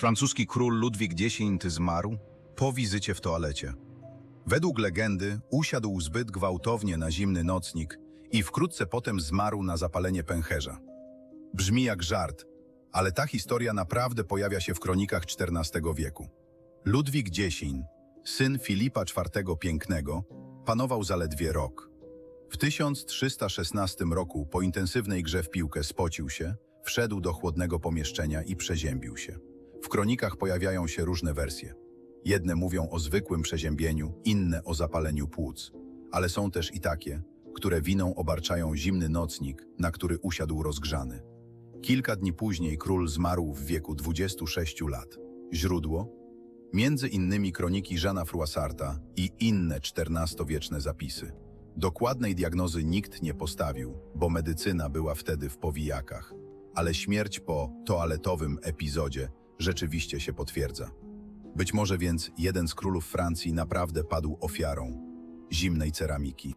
Francuski król Ludwik X zmarł po wizycie w toalecie. Według legendy usiadł zbyt gwałtownie na zimny nocnik i wkrótce potem zmarł na zapalenie pęcherza. Brzmi jak żart, ale ta historia naprawdę pojawia się w kronikach XIV wieku. Ludwik X, syn Filipa IV Pięknego, panował zaledwie rok. W 1316 roku po intensywnej grze w piłkę spocił się, wszedł do chłodnego pomieszczenia i przeziębił się. Kronikach pojawiają się różne wersje. Jedne mówią o zwykłym przeziębieniu, inne o zapaleniu płuc, ale są też i takie, które winą obarczają zimny nocnik, na który usiadł rozgrzany. Kilka dni później król zmarł w wieku 26 lat. Źródło? Między innymi kroniki Żana Froissarta i inne XIV-wieczne zapisy. Dokładnej diagnozy nikt nie postawił, bo medycyna była wtedy w powijakach. Ale śmierć po toaletowym epizodzie rzeczywiście się potwierdza. Być może więc jeden z królów Francji naprawdę padł ofiarą zimnej ceramiki.